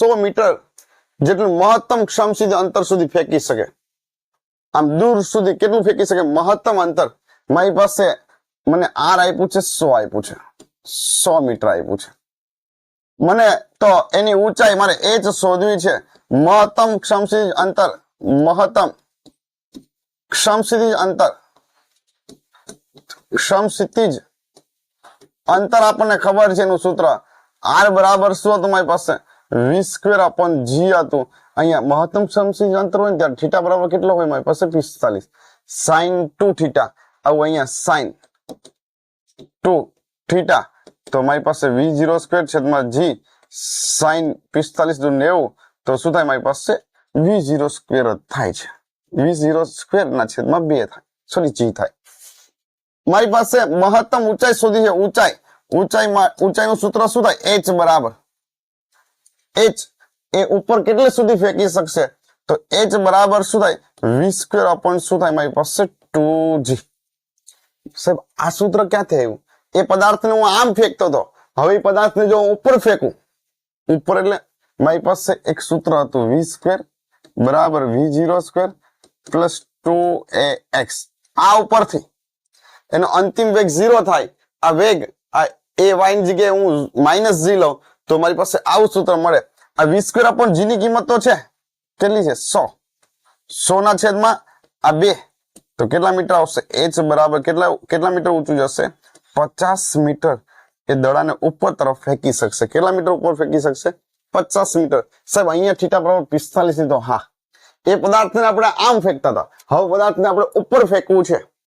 સો metre જેટલું મહત્તમ ક્ષમસિદ્ધ અંતર સુધી ફેંકી શકે. આમ દૂર સુધી કેટલું ફેંકી શકે? મહત્તમ અંતર. મારી પાસે મને આર આપ્યું છે, સો આપ્યું છે. સો મીટર આપ્યું છે. મને તો એની ઊંચાઈ મારે એ જ શોધવી છે. મહત્તમ ક્ષમસિદ્ધ અંતર. મહત્તમ ક્ષમસિદ્ધ અંતર. ક્ષમસિદ્ધ અંતર આપણને ખબર છે એનું સૂત્ર. આર બરાબર શું હતું મારી પાસે? વી સ્ક્વેર અપોન જી હતું. અહીંયા મહત્તમ ક્ષમસિદ્ધ અંતર હોય ને ત્યારે થીટા બરાબર કેટલો હોય મારી પાસે પિસ્તાલીસ. સાઈન ટુ થીટા આવું અહીંયા સાઈન ટુ થીટા તો મારી પાસે વી જીરો સ્ક્વેર છેદમાં જી સાઈન પિસ્તાલીસ દુ નેવું. તો શું થાય? મારી પાસે વી જીરો સ્ક્વેર થાય છે. વી જીરો સ્ક્વેર ના છેદમાં બે થાય. સોરી જી થાય. મારી પાસે મહત્તમ ઊંચાઈ શોધી છે. ઊંચાઈ. ઊંચાઈમાં, ઊંચાઈનું સૂત્ર શું થાય? એચ બરાબર. એચ એ ઉપર કેટલે સુધી ફેંકી શકશે? તો એચ બરાબર શું થાય? વી સ્ક્વેર અપોન શું થાય? મારી પાસે ટુ જી સાહેબ, આ સૂત્ર ક્યાંથી આવ્યું? એ પદાર્થને હું આમ ફેંકતો હતો. હવે એ પદાર્થને જો હું ઉપર ફેંકું, ઉપર એટલે મારી પાસે એક સૂત્ર હતું. વી સ્ક્વેર બરાબર V zero square plus two A X આ ઉપરથી. એનો અંતિમ વેગ ઝીરો થાય. આ વેગ, આ એ વાયની જગ્યાએ હું માઇનસ જી લઉં. તો મારી પાસે આવું સૂત્ર મળે. આ વી સ્ક્વેર અપોન જી ની કિંમત તો છે. કેટલી છે? સો. સો ના છેદમાં આ બે. તો કેટલા મીટર આવશે? એચ બરાબર કેટલા કેટલા મીટર ઊંચું જશે? પચાસ મીટર. એ દડાને ઉપર તરફ ફેંકી શકશે. કેટલા મીટર ઉપર ફેંકી શકશે? પચાસ મીટર. સાહેબ, અહીંયા ઠીટા બરાબર પિસ્તાલીસ તો હા. એ પદાર્થને આપણે આમ ફેંકતા હતા. હવે પદાર્થને આપણે ઉપર ફેંકવું છે.